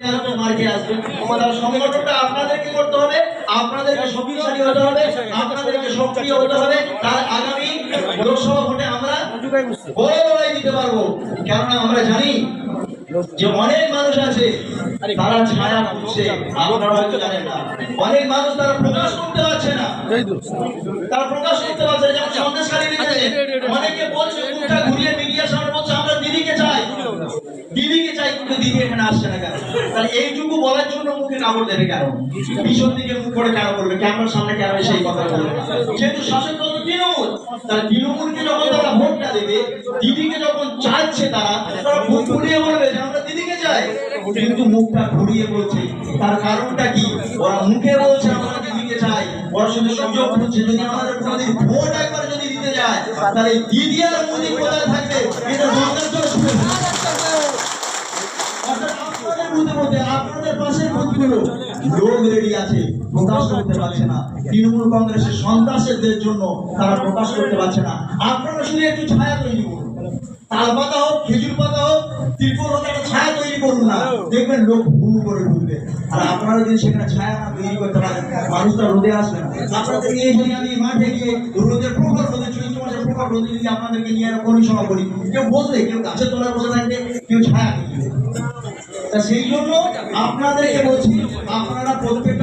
তার সংগঠনটা আপনাদেরকে করতে হবে? আপনাদেরকে শক্তিশালী হতে হবে, আপনাদেরকে সক্রিয় হতে হবে। তার আগামী লোকসভা ভোটে আমরা বড় লড়াই দিতে পারব। কেননা আমরা জানি যে অনেক মানুষ আছে, তারা ছায়া খুঁজছে। আপনারা হয়তো জানেন না। অনেক মানুষ তারা প্রকাশ করতে পারছে না। তারা প্রকাশ করতে পারছে যেমন সন্দেশকারী অনেকে বলছে ঘুরিয়ে মিডিয়ার সামনে বলছে, আমরা দিদিকে চাই। দিদিকে কিন্তু দিদি এখানে আসছে না কেন? তাহলে এইটুকু বলার জন্য মুখে কামড় দেবে কেন? ভীষণ দিকে মুখ করে কেন করবে। ক্যামেরার সামনে কেন সেই কথা বলবে? যেহেতু শাসক দল তৃণমূল তার তৃণমূলকে যখন তারা ভোটটা দেবে, দিদিকে যখন চাইছে তারা তারা মুখ ঘুরিয়ে বলবে যে আমরা দিদিকে চাই। কিন্তু মুখটা ঘুরিয়ে বলছে। তার কারণটা কি? ওরা মুখে বলছে আমরা দিদিকে চাই। ওরা শুধু সুযোগ খুঁজছে। যদি আমাদের কোনোদিন ভোট একবার যদি দিতে যায়, তাহলে দিদি আর মোদী কোথায় থাকবে। এটা আপনাদের বুথে তৃণমূল কংগ্রেসের সন্ত্রাসের জন্য তারা প্রকাশ করতে পারছে না। আপনারা শুধু একটু ছায়া তৈরি করুন। তাল পাতা হোক, খেজুর পাতা হোক একটা ছায়া তৈরি করুন না। দেখবেন লোক ভু করে ঢুকবে আর আপনারা যদি সেখানে ছায়া না তৈরি করতে পারেন মানুষটা রোদে আসবে না। এই যদি আমি মাঠে গিয়ে রোদের প্রখর রোদে মাসের প্রখর যদি আপনাদেরকে নিয়ে একটা পরিষেবা করি, কেউ বসবে, কেউ গাছের তলায় বসে থাকবে, কেউ ছায়া সেই জন্য আপনাদেরকে বলছি আপনারা প্রত্যেকটা